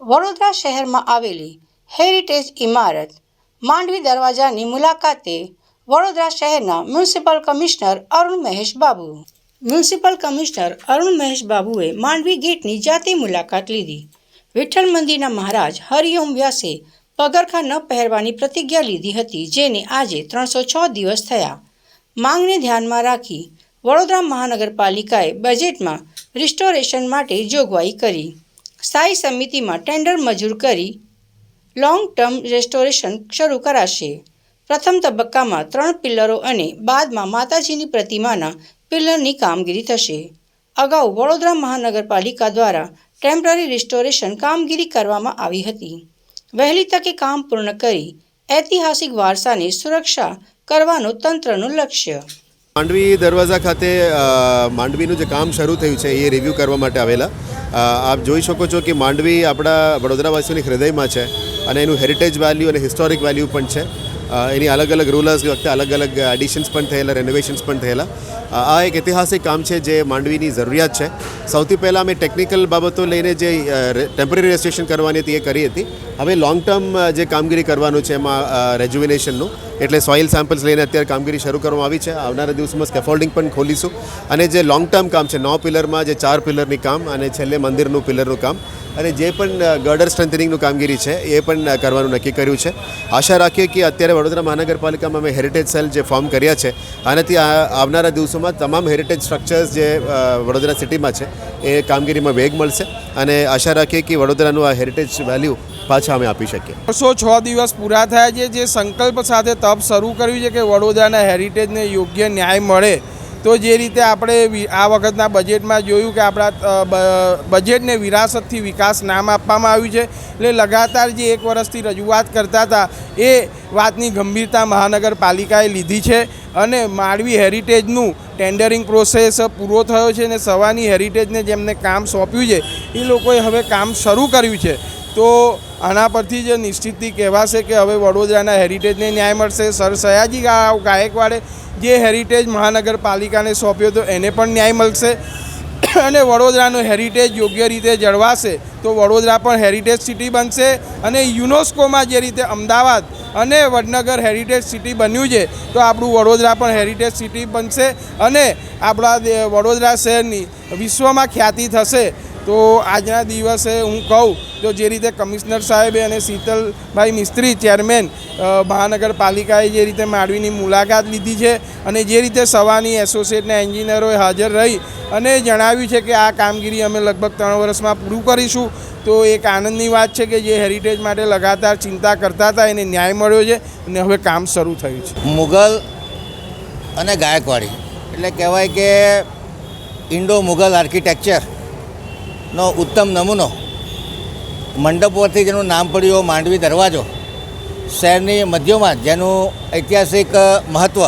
વડોદરા શહેરમાં આવેલી હેરિટેજ ઇમારત માંડવી દરવાજાની મુલાકાતે વડોદરા શહેરના municipal commissioner Arun Mahesh Babu. Municipal commissioner Arun Mahesh બાબુએ માંડવી ગેટની જાતે મુલાકાત લીધી. વિઠ્ઠલ મંદિરના મહારાજ હરિઓમ વ્યાસે પગરખા ન પહેરવાની પ્રતિજ્ઞા લીધી હતી, જેને આજે ત્રણસો છ દિવસ થયા. માંગને ધ્યાનમાં રાખી વડોદરા મહાનગરપાલિકાએ બજેટમાં રિસ્ટોરેશન માટે જોગવાઈ કરી. સ્થાયી સમિતિમાં ટેન્ડર મંજૂર કરી લોંગ ટર્મ રેસ્ટોરેશન શરૂ કરાશે. પ્રથમ તબક્કામાં ત્રણ પિલ્લરો અને બાદમાં માતાજીની પ્રતિમાના પિલ્લરની કામગીરી થશે. અગાઉ વડોદરા મહાનગરપાલિકા દ્વારા ટેમ્પરરી રિસ્ટોરેશન કામગીરી કરવામાં આવી હતી. વહેલી તકે કામ પૂર્ણ કરી ઐતિહાસિક વારસાની સુરક્ષા કરવાનો તંત્રનું લક્ષ્ય માંડવી દરવાજા ખાતે માંડવીનું જે કામ શરૂ થયું છે, એ રિવ્યૂ કરવા માટે આવેલા. આપ જોઈ શકો છો કે માંડવી આપણા વડોદરાવાસીઓની હૃદયમાં છે અને એનું હેરિટેજ વેલ્યુ અને હિસ્ટોરિક વેલ્યુ પણ છે. એની અલગ અલગ રૂલર્સ વખતે અલગ અલગ એડિશન્સ પણ થયેલા રેનોવેશન્સ પણ થયેલા. આ એક ઐતિહાસિક કામ છે જે માંડવીની જરૂરિયાત છે. સૌથી પહેલાં અમે ટેકનિકલ બાબતો લઈને જે ટેમ્પરરી રજિસ્ટ્રેશન કરવાની હતી, એ કરી હતી. હવે લોંગ ટર્મ જે કામગીરી કરવાનું છે એમાં રેજ્યુવિનેશનનું એટલે સોઇલ સેમ્પલ્સ લઈને અત્યારે કામગીરી શરૂ કરવામાં આવી છે. આવનારા દિવસોમાં સ્કેફોલ્ડિંગ પણ ખોલીશું. અને જે લોંગ ટર્મ કામ છે, નવ પિલરમાં જે ચાર પિલરની કામ અને છેલ્લે મંદિરનું પિલરનું કામ અને જે પણ ગર્ડર સ્ટ્રેન્થનિંગનું કામગીરી છે, એ પણ કરવાનું નક્કી કર્યું છે. આશા રાખીએ કે અત્યારે વડોદરા મહાનગરપાલિકામાં અમે હેરિટેજ સેલ જે ફોર્મ કર્યા છે, આનાથી આવનારા દિવસોમાં તમામ હેરિટેજ સ્ટ્રક્ચર્સ જે વડોદરા સિટીમાં છે, એ કામગીરીમાં વેગ મળશે. અને આશા રાખીએ કે વડોદરાનું આ હેરિટેજ વેલ્યુ પાછા અમે આપી શકીએ. વર્ષો છ દિવસ પૂરા થયા છે, જે સંકલ્પ સાથે તપ શરૂ કર્યું છે કે વડોદરાના હેરિટેજને યોગ્ય ન્યાય મળે. તો જે રીતે આપણે આ વખતના બજેટમાં જોયું કે આપણા બજેટને વિરાસતથી વિકાસ નામ આપવામાં આવ્યું છે, એટલે લગાતાર જે એક વર્ષથી રજૂઆત કરતા હતા, એ વાતની ગંભીરતા મહાનગરપાલિકાએ લીધી છે. અને માળવી હેરિટેજનું ટેન્ડરિંગ પ્રોસેસ પૂરો થયો છે અને સવાની હેરિટેજને જેમને કામ સોંપ્યું છે, એ લોકોએ હવે કામ શરૂ કર્યું છે. તો આના પરથી જ નિશ્ચિતથી કહેવાશે કે હવે વડોદરાના હેરિટેજને ન્યાય મળશે. સર સયાજી ગાયકવાડે જે હેરિટેજ મહાનગરપાલિકાને સોંપ્યો તો એને પણ ન્યાય મળશે. અને વડોદરાનો હેરિટેજ યોગ્ય રીતે જળવાશે તો વડોદરા પણ હેરિટેજ સિટી બનશે. અને યુનેસ્કોમાં જે રીતે અમદાવાદ અને વડનગર હેરિટેજ સિટી બન્યું છે, તો આપણું વડોદરા પણ હેરિટેજ સિટી બનશે અને આપણા વડોદરા શહેરની વિશ્વમાં ખ્યાતિ થશે. તો આજના દિવસે હું કહું તો જે રીતે કમિશનર સાહેબે અને શીતલભાઈ મિસ્ત્રી ચેરમેન મહાનગરપાલિકાએ જે રીતે માંડવીની મુલાકાત લીધી છે અને જે રીતે સવાની એસોસિએટના એન્જિનિયરોએ હાજર રહી અને જણાવ્યું છે કે આ કામગીરી અમે લગભગ ત્રણ વર્ષમાં પૂરું કરીશું, તો એક આનંદની વાત છે કે જે હેરિટેજ માટે લગાતાર ચિંતા કરતા હતા, એને ન્યાય મળ્યો છે અને હવે કામ શરૂ થયું છે. મુઘલ અને ગાયકવાડી, એટલે કહેવાય કે ઇન્ડો મુઘલ આર્કિટેક્ચરનો ઉત્તમ નમૂનો મંડપ પરથી જેનું નામ પડ્યું માંડવી દરવાજો. શહેરની મધ્યમાં જેનું ઐતિહાસિક મહત્ત્વ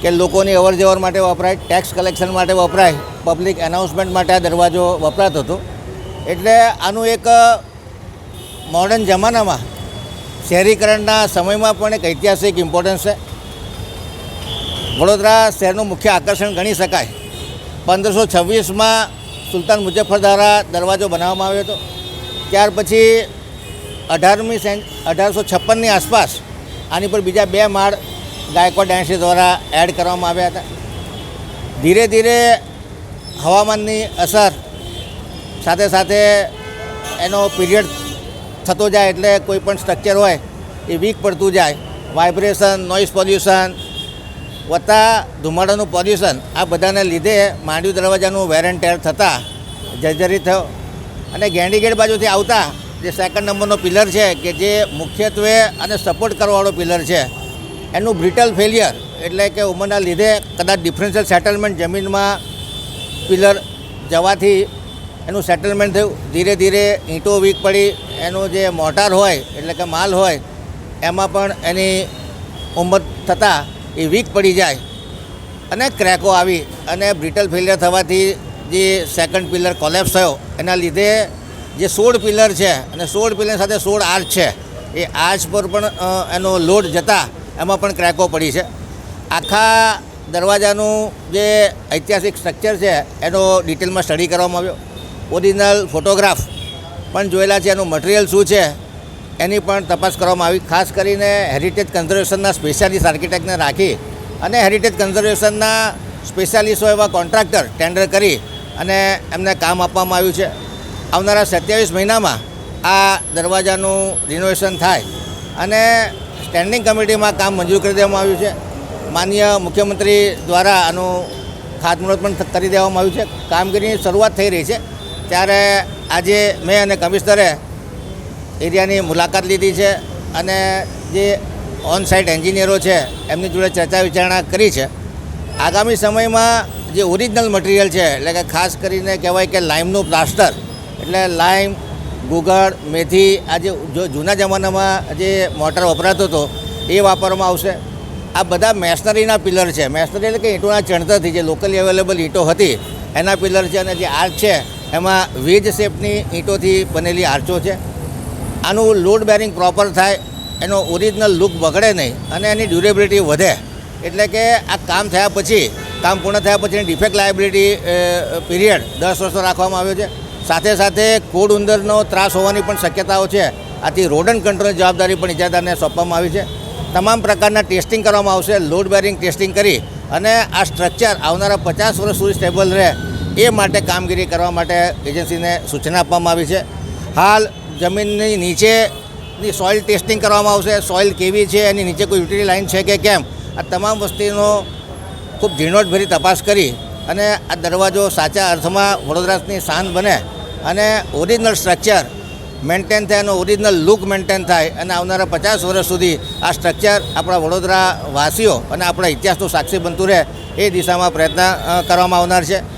કે લોકોની અવર જવર માટે વપરાય ટેક્સ કલેક્શન માટે વપરાય પબ્લિક એનાઉન્સમેન્ટ માટે આ દરવાજો વપરાતો હતો. એટલે આનું એક મોડર્ન જમાનામાં શહેરીકરણના સમયમાં પણ એક ઐતિહાસિક ઇમ્પોર્ટન્સ છે. વડોદરા શહેરનું મુખ્ય આકર્ષણ ગણી શકાય. પંદરસો છવ્વીસમાં સુલતાન મુજફ્ફર દ્વારા દરવાજો બનાવવામાં આવ્યો હતો. ત્યાર પછી અઢારમી સેન, અઢારસો છપ્પનની આસપાસ આની પર બીજા બે માળ ગાયકવાડ ડાયનેસ્ટી દ્વારા એડ કરવામાં આવ્યા હતા. ધીરે ધીરે હવામાનની અસર સાથે સાથે એનો પીરિયડ થતો જાય એટલે કોઈ પણ સ્ટ્રક્ચર હોય એ વીક પડતું જાય. વાઇબ્રેશન નોઇઝ પોલ્યુશન વત્તા ધુમાડાનું પોલ્યુશન આ બધાને લીધે માંડવી દરવાજાનું વેર એન્ડ ટેર થતાં જર્જરી થયો. અને ગેંડી બાજુથી આવતા જે સેકન્ડ નંબરનો પિલર છે, કે જે મુખ્યત્વે અને સપોર્ટ કરવાવાળો પિલર છે, એનું બ્રિટલ ફેલિયર એટલે કે ઉંમરના લીધે કદાચ ડિફરન્શિયલ સેટલમેન્ટ જમીનમાં પિલર જવાથી એનું સેટલમેન્ટ થયું. ધીરે ધીરે ઈંટો વીક પડી, એનું જે મોટાર હોય એટલે કે માલ હોય, એમાં પણ એની ઉંમર થતાં એ વીક પડી જાય અને ક્રેકો આવી અને બ્રિટલ ફેલિયર થવાથી જે સેકન્ડ પિલર કોલેપ્સ થયો, એના લીધે જે સોળ પિલર છે અને સોળ પિલર સાથે સોળ આર્ચ છે, એ આર્ચ પર પણ એનો લોડ જતા એમાં પણ ક્રેકો પડી છે. આખા દરવાજાનું જે ઐતિહાસિક સ્ટ્રક્ચર છે, એનો ડિટેલમાં સ્ટડી કરવામાં આવ્યો. ઓરિજિનલ ફોટોગ્રાફ પણ જોયેલા છે, એનું મટિરિયલ શું છે, એની પણ તપાસ કરવામાં આવી. ખાસ કરીને હેરિટેજ કન્ઝર્વેશનના સ્પેશિયાલિસ્ટ આર્કિટેક્ટને રાખી અને હેરિટેજ કન્ઝર્વેશનના સ્પેશિયાલિસ્ટો એવા કોન્ટ્રાક્ટર ટેન્ડર કરી અને એમને કામ આપવામાં આવ્યું છે. આવનારા સત્યાવીસ મહિનામાં આ દરવાજાનું રિનોવેશન થાય અને સ્ટેન્ડિંગ કમિટીમાં કામ મંજૂર કરી દેવામાં આવ્યું છે. માન્ય મુખ્યમંત્રી દ્વારા આનું ખાતમુહૂર્ત પણ કરી દેવામાં આવ્યું છે. કામગીરીની શરૂઆત થઈ રહી છે. ત્યારે આજે મેં અને કમિશનરે એરિયાની મુલાકાત લીધી છે અને જે ઓન સાઇટ એન્જિનિયરો છે, એમની જોડે ચર્ચા વિચારણા કરી છે. આગામી સમયમાં જે ઓરિજિનલ મટીરિયલ છે, એટલે કે ખાસ કરીને કહેવાય કે લાઇમનું પ્લાસ્ટર, એટલે લાઈમ, ગુગળ, મેથી, આ જે જો જૂના જમાનામાં જે મોટર વપરાતો હતો, એ વાપરવામાં આવશે. આ બધા મેશનરીના પિલર છે. મેશનરી એટલે કે ઈંટોના ચણતરથી જે લોકલી અવેલેબલ ઈંટો હતી, એના પિલર છે અને જે આર્ચ છે, એમાં વેજ શેપની ઈંટોથી બનેલી આર્ચો છે. આનું લોડ બેરિંગ પ્રોપર થાય, એનો ઓરિજિનલ લુક બગડે નહીં અને એની ડ્યુરેબિલિટી વધે. એટલે કે આ કામ થયા પછી કામ પૂર્ણ થયા પછીની ડિફેક્ટ લાયબિલિટી પીરિયડ દસ વર્ષનો રાખવામાં આવ્યો છે. સાથે સાથે કોડ ઉંદરનો ત્રાસ હોવાની પણ શક્યતાઓ છે. આથી રોડન કંટ્રોલની જવાબદારી પણ ઇજાદારને સોંપવામાં આવી છે. તમામ પ્રકારના ટેસ્ટિંગ કરવામાં આવશે લોડ બેરિંગ ટેસ્ટિંગ કરી અને આ સ્ટ્રક્ચર આવનારા પચાસ વર્ષ સુધી સ્ટેબલ રહે એ માટે કામગીરી કરવા માટે એજન્સીને સૂચના આપવામાં આવી છે. હાલ જમીનની નીચેની સોઇલ ટેસ્ટિંગ કરવામાં આવશે. સોઇલ કેવી છે, એની નીચે કોઈ યુટિલિટી લાઇન છે કે કેમ? આ તમામ વસ્તુનો ખૂબ ઝીણવટભરી તપાસ કરી અને આ દરવાજો સાચા અર્થમાં વડોદરાની શાન બને અને ઓરિજિનલ સ્ટ્રક્ચર મેન્ટેન થાય અને ઓરિજિનલ લુક મેન્ટેન થાય અને આવનારા પચાસ વર્ષ સુધી આ સ્ટ્રક્ચર આપણા વડોદરા વાસીઓ અને આપણા ઇતિહાસનું સાક્ષી બનતું રહે એ દિશામાં પ્રયત્ન કરવામાં આવનાર છે.